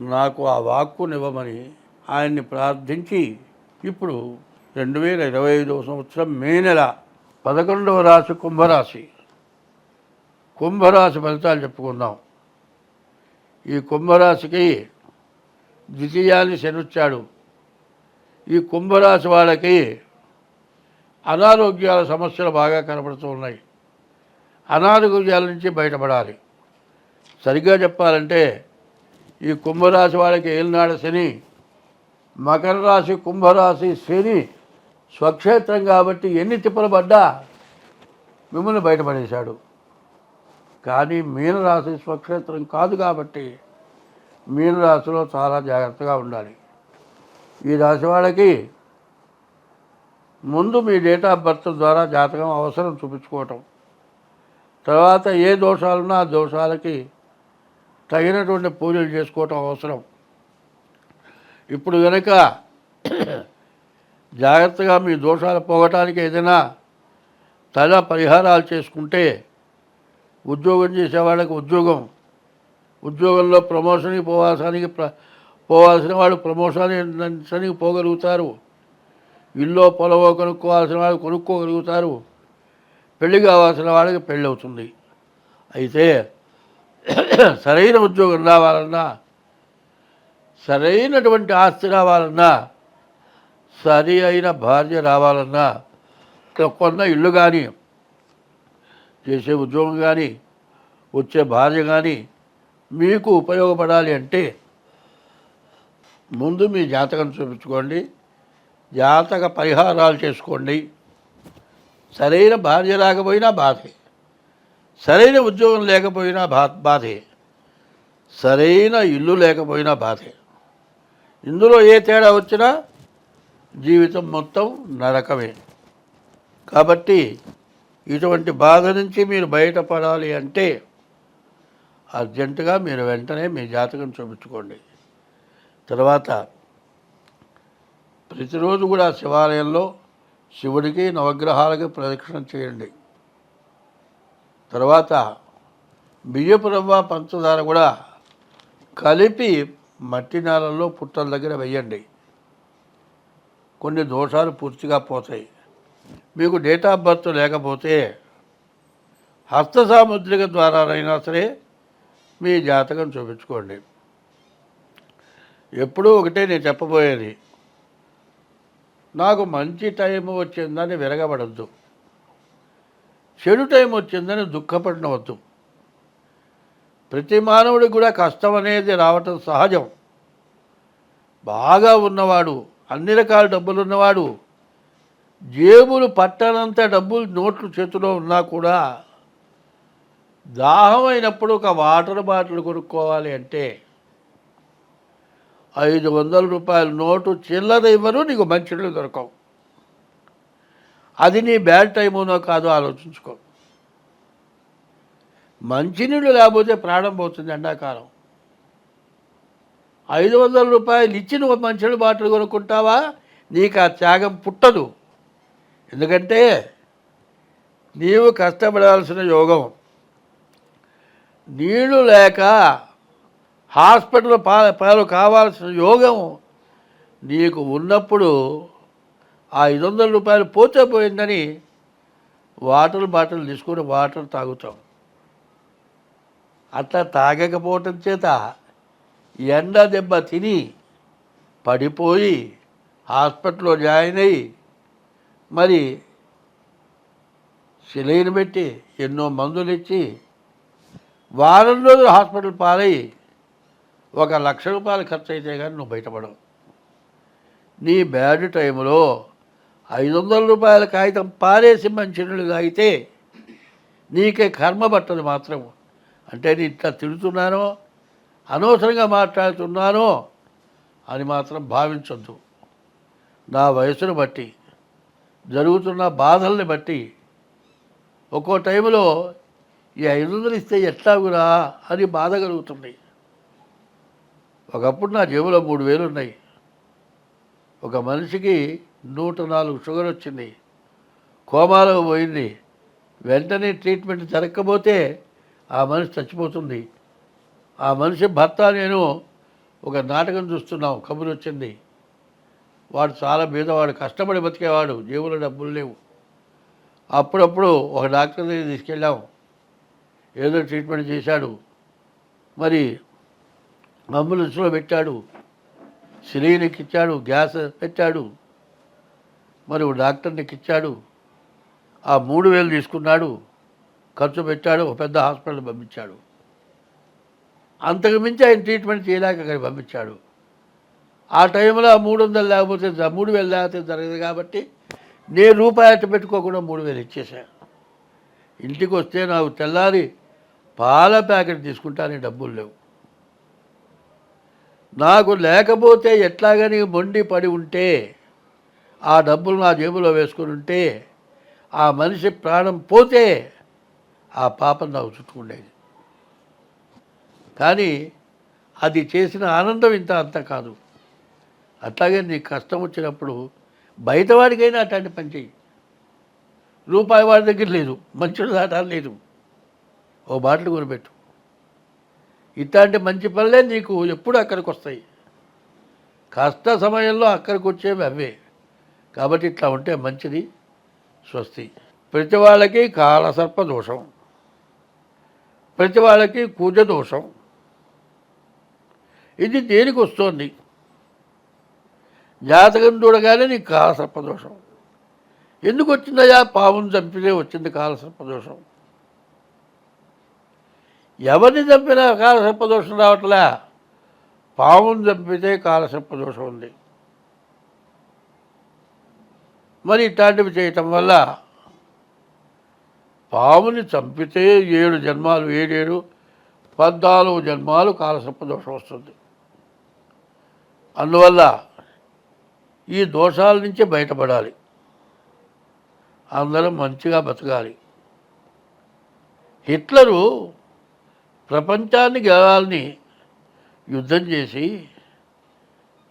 నాకు ఆ వాక్కునివ్వమని ఆయన్ని ప్రార్థించి ఇప్పుడు రెండు వేల ఇరవై ఐదవ సంవత్సరం మే నెల పదకొండవ రాశి కుంభరాశి. కుంభరాశి ఫలితాలు చెప్పుకుందాం. ఈ కుంభరాశికి ద్వితీయాన్ని శనిచ్చాడు. ఈ కుంభరాశి వాళ్ళకి అనారోగ్యాల సమస్యలు బాగా కనబడుతూ ఉన్నాయి. అనారోగ్యాల నుంచి బయటపడాలి. సరిగ్గా చెప్పాలంటే ఈ కుంభరాశి వాళ్ళకి ఏలినాడు శని. మకర రాశి కుంభరాశి శని స్వక్షేత్రం కాబట్టి ఎన్ని తిప్పలు పడ్డా మిమ్మల్ని బయటపడేశాడు. కానీ మీనరాశి స్వక్షేత్రం కాదు కాబట్టి మీనరాశిలో చాలా జాగ్రత్తగా ఉండాలి. ఈ రాశి వాళ్ళకి ముందు మీ డేట్ ఆఫ్ బర్త్ ద్వారా జాతకం అవసరం చూపించుకోవటం. తర్వాత ఏ దోషాలున్నా ఆ దోషాలకి తగినటువంటి పూజలు చేసుకోవటం అవసరం. ఇప్పుడు కనుక జాగ్రత్తగా మీ దోషాలు పోగటానికి ఏదైనా తల పరిహారాలు చేసుకుంటే ఉద్యోగం చేసేవాళ్ళకి ఉద్యోగం. ఉద్యోగంలో ప్రమోషన్కి పోవాల్సానికి ప్ర పోవాల్సిన వాళ్ళు ప్రమోషన్కి పోగలుగుతారు. ఇల్లు పొలవో కొనుక్కోవాల్సిన వాళ్ళు కొనుక్కోగలుగుతారు. పెళ్ళి కావాల్సిన వాళ్ళకి పెళ్ళి అవుతుంది అయితే సరైన ఉద్యోగం రావాలన్నా సరైనటువంటి ఆస్తి రావాలన్నా సరి అయిన భార్య రావాలన్నా కొన్న ఇల్లు కానీ చేసే ఉద్యోగం కానీ వచ్చే భార్య కానీ మీకు ఉపయోగపడాలి అంటే ముందు మీ జాతకం చూపించుకోండి జాతక పరిహారాలు చేసుకోండి. సరైన భార్య రాకపోయినా బాధే. సరైన ఉద్యోగం లేకపోయినా బా బాధే. సరైన ఇల్లు లేకపోయినా బాధే. ఇందులో ఏ తేడా వచ్చినా జీవితం మొత్తం నరకమే. కాబట్టి ఇటువంటి బాధ నుంచి మీరు బయటపడాలి అంటే అర్జెంటుగా మీరు వెంటనే మీ జాతకం చూపించుకోండి. తర్వాత ప్రతిరోజు కూడా శివాలయంలో శివుడికి నవగ్రహాలకి ప్రదక్షిణ చేయండి. తర్వాత బియ్యపు రవ్వ పంచదార కూడా కలిపి మట్టి నేలల్లో పుట్టల దగ్గర వేయండి. కొన్ని దోషాలు పూర్తిగా పోతాయి. మీకు డేట్ ఆఫ్ బర్త్ లేకపోతే హస్త సాముద్రిక ద్వారానైనా సరే మీ జాతకం చూపించుకోండి. ఎప్పుడూ ఒకటే నేను చెప్పబోయేది. నాకు మంచి టైం వచ్చిందని విరగబడద్దు. చెడు టైం వచ్చిందని దుఃఖపడినవద్దు ప్రతి మానవుడికి కూడా కష్టం అనేది రావటం సహజం. బాగా ఉన్నవాడు అన్ని రకాల డబ్బులు ఉన్నవాడు జేబులు పట్టనంత డబ్బులు నోట్లు చేతిలో ఉన్నా కూడా దాహం అయినప్పుడు ఒక వాటర్ బాటిల్ కొనుక్కోవాలి అంటే ఐదు వందల రూపాయల నోటు చిల్లర ఇవ్వరు నీకు మంచినీళ్ళు దొరకవు. అది నీ బ్యాడ్ టైమునో కాదో ఆలోచించుకో. మంచినీళ్ళు లేకపోతే ప్రాణం పోతుంది ఎండాకాలం. ఐదు వందల రూపాయలు ఇచ్చి నువ్వు మంచినీళ్ళు బాటలు కొనుక్కుంటావా? నీకు ఆ త్యాగం పుట్టదు. ఎందుకంటే నీవు కష్టపడాల్సిన యోగం. నీళ్ళు లేక హాస్పిటల్ పాలు కావాల్సిన యోగం నీకు ఉన్నప్పుడు ఆ ఐదు వందల రూపాయలు పోతే పోయిందని వాటర్ బాటిల్ తీసుకొని వాటర్ తాగుతాం. అట్లా తాగకపోవటం చేత ఎండ దెబ్బ తిని పడిపోయి హాస్పిటల్లో జాయిన్ అయ్యి మరి సిలైన్ పెట్టి ఎన్నో మందులు ఇచ్చి వారం రోజులు హాస్పిటల్ పాలై ఒక లక్ష రూపాయలు ఖర్చు అయితే కానీ నువ్వు బయటపడవు. నీ బ్యాడ్ టైంలో ఐదు వందల రూపాయల కాగితం పారేసి మంచినీళ్ళు తాగితే నీకే కర్మ పట్టదు మాత్రం. అంటే నేను ఇట్లా తిడుతున్నానో అనవసరంగా మాట్లాడుతున్నానో అని మాత్రం భావించొద్దు. నా వయసును బట్టి జరుగుతున్న బాధల్ని బట్టి ఒక్కో టైంలో ఈ ఐదు వందలు ఇస్తే ఎట్లాగురా అని బాధ కలుగుతుంది. ఒకప్పుడు నా జేబులో మూడు వేలు ఉన్నాయి. ఒక మనిషికి నూట నాలుగు షుగర్ వచ్చింది. కోమాలో పోయింది. వెంటనే ట్రీట్మెంట్ జరగకపోతే ఆ మనిషి చచ్చిపోతుంది. ఆ మనిషి భర్త నేను ఒక నాటకం చూస్తున్నాం. కబురు వచ్చింది. వాడు చాలా బీదవాడు కష్టపడి బతికేవాడు. జేబులో డబ్బులు లేవు. అప్పుడప్పుడు ఒక డాక్టర్ దగ్గర తీసుకెళ్ళాం. ఏదో ట్రీట్మెంట్ చేశాడు. మరి అంబులెన్స్లో పెట్టాడు. సిలిండర్కి ఇచ్చాడు గ్యాస్ పెట్టాడు. మరి ఓ డాక్టర్ని ఇచ్చాడు ఆ మూడు వేలు తీసుకున్నాడు. ఖర్చు పెట్టాడు ఒక పెద్ద హాస్పిటల్ పంపించాడు. అంతకు మించి ఆయన ట్రీట్మెంట్ చేయలేక అక్కడికి పంపించాడు. ఆ టైంలో ఆ మూడు వందలు లేకపోతే మూడు వేలు లేకపోతే జరగదు కాబట్టి నేను రూపాయి అట్టు పెట్టుకోకుండా మూడు వేలు ఇచ్చేసాను ఇంటికి వస్తే నాకు తెల్లారి పాల ప్యాకెట్ తీసుకుంటానే డబ్బులు లేవు. నాకు లేకపోతే ఎట్లాగని మొండి పడి ఉంటే ఆ డబ్బులు నా జేబులో వేసుకుని ఉంటే ఆ మనిషి ప్రాణం పోతే ఆ పాపం నాకు చుట్టుకుండేది. కానీ అది చేసిన ఆనందం ఇంత అంత కాదు. అట్లాగే నీకు కష్టం వచ్చినప్పుడు బయటవాడికైనా అట్లాంటి పని చెయ్యి. రూపాయి వాడి దగ్గర లేదు మంచుడు దాటా లేదు. ఓ బాటలు కొనిపెట్టు. ఇట్లాంటి మంచి పనులే నీకు ఎప్పుడు అక్కడికి వస్తాయి కష్ట సమయంలో అక్కడికి వచ్చేవి అవే. కాబట్టి ఇట్లా ఉంటే మంచిది స్వస్తి. ప్రతి వాళ్ళకి కాలసర్ప దోషం. ప్రతి వాళ్ళకి కూజ దోషం. ఇది దేనికి వస్తుంది? జాతకం చూడగానే నీకు కాలసర్ప దోషం. ఎందుకు వచ్చిందయ్యా? పావును చంపితే వచ్చింది కాలసర్ప దోషం. ఎవరిని చంపినా కాలసర్ప దోషం రావట్లే? పావును చంపితే కాలసర్ప దోషం ఉంది. మరి ఇట్లాంటివి చేయటం వల్ల పాముని చంపితే ఏడు జన్మాలు ఏడేడు పద్నాలుగు జన్మాలు కాలసర్ప దోషం వస్తుంది. అందువల్ల ఈ దోషాల నుంచి బయటపడాలి. అందరం మంచిగా బతకాలి. హిట్లరు ప్రపంచాన్ని గెలవాలని యుద్ధం చేసి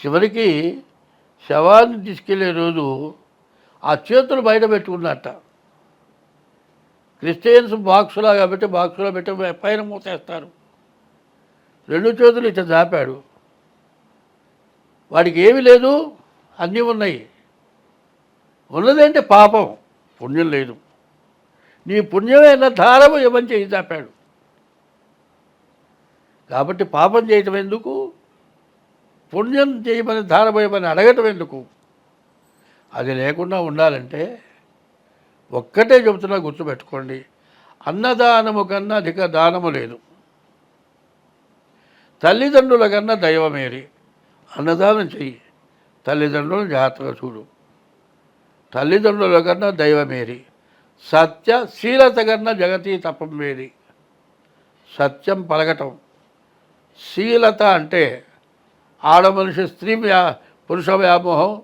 చివరికి శవాన్ని తీసుకెళ్ళే రోజు ఆ చేతులు బయట పెట్టుకున్నట్ట. క్రిస్టియన్స్ బాక్సులా కాబట్టి బాక్సులో పెట్టి పైన మూసేస్తారు. రెండు చేతులు ఇట్లా దాపాడు వాడికి ఏమీ లేదు అన్నీ ఉన్నాయి. ఉన్నదేంటి పాపం? పుణ్యం లేదు. నీ పుణ్యమైన ధారము ఏమని చేయి దాపాడు కాబట్టి పాపం చేయటం ఎందుకు? పుణ్యం చేయమని ధారపోయమని అడగటం ఎందుకు? అది లేకుండా ఉండాలంటే ఒక్కటే చెబుతున్నా గుర్తుపెట్టుకోండి. అన్నదానము కన్నా అధిక దానము లేదు. తల్లిదండ్రుల కన్నా దైవమేరి. అన్నదానం చెయ్యి. తల్లిదండ్రులను జాగ్రత్తగా చూడు. తల్లిదండ్రుల కన్నా దైవమేరి. సత్య శీలత కన్నా జగతి తపం వేరి. సత్యం పలకటం. శీలత అంటే ఆడ మనిషి స్త్రీ వ్యా పురుష వ్యామోహం